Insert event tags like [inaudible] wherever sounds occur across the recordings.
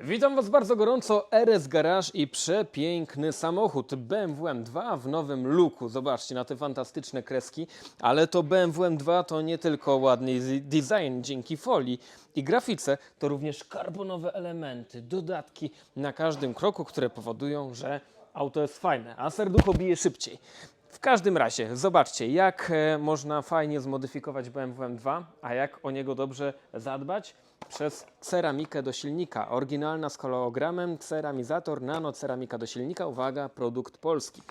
Witam Was bardzo gorąco, RS Garage i przepiękny samochód BMW M2 w nowym looku. Zobaczcie na te fantastyczne kreski, ale to BMW M2 to nie tylko ładny design dzięki folii i grafice, to również karbonowe elementy, dodatki na każdym kroku, które powodują, że auto jest fajne, a serducho bije szybciej. W każdym razie, zobaczcie, jak e, można fajnie zmodyfikować BMW M2, a jak o niego dobrze zadbać przez ceramikę do silnika. Oryginalna z hologramem, ceramizator, nano ceramika do silnika. Uwaga, produkt polski.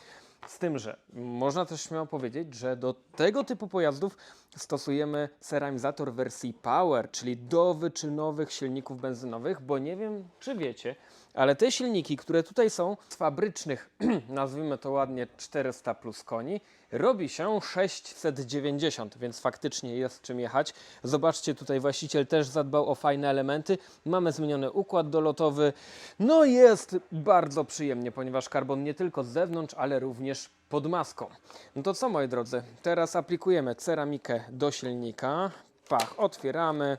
Z tym, że można też śmiało powiedzieć, że do tego typu pojazdów stosujemy ceramizator wersji Power, czyli do wyczynowych silników benzynowych, bo nie wiem, czy wiecie, ale te silniki, które tutaj są z fabrycznych, [clears throat] nazwijmy to ładnie 400 plus koni, robi się 690, więc faktycznie jest czym jechać. Zobaczcie, tutaj właściciel też zadbał o fajne elementy. Mamy zmieniony układ dolotowy. No jest bardzo przyjemnie, ponieważ karbon nie tylko z zewnątrz, ale również pod maską. No to co moi drodzy, teraz aplikujemy ceramikę do silnika. Pach, otwieramy.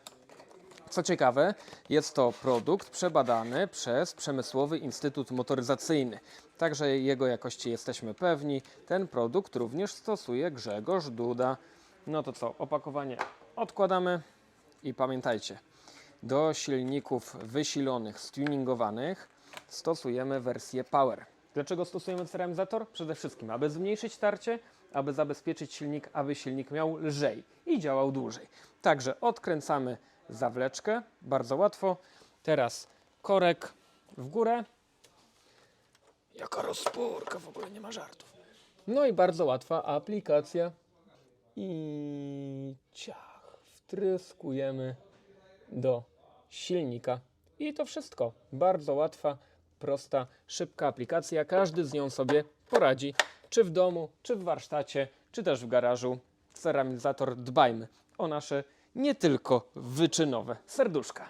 Co ciekawe, jest to produkt przebadany przez Przemysłowy Instytut Motoryzacyjny. Także jego jakości jesteśmy pewni. Ten produkt również stosuje Grzegorz Duda. No to co, opakowanie odkładamy i pamiętajcie, do silników wysilonych, stuningowanych stosujemy wersję Power. Dlaczego stosujemy ceramizator? Przede wszystkim, aby zmniejszyć tarcie, aby zabezpieczyć silnik, aby silnik miał lżej i działał dłużej. Także odkręcamy zawleczkę, bardzo łatwo. Teraz korek w górę. Jaka rozporka, w ogóle nie ma żartów. No i bardzo łatwa aplikacja. I ciach, wtryskujemy do silnika. I to wszystko. Bardzo łatwa, prosta, szybka aplikacja. Każdy z nią sobie poradzi, czy w domu, czy w warsztacie, czy też w garażu. Ceramizator dbajmy o nasze nie tylko wyczynowe serduszka.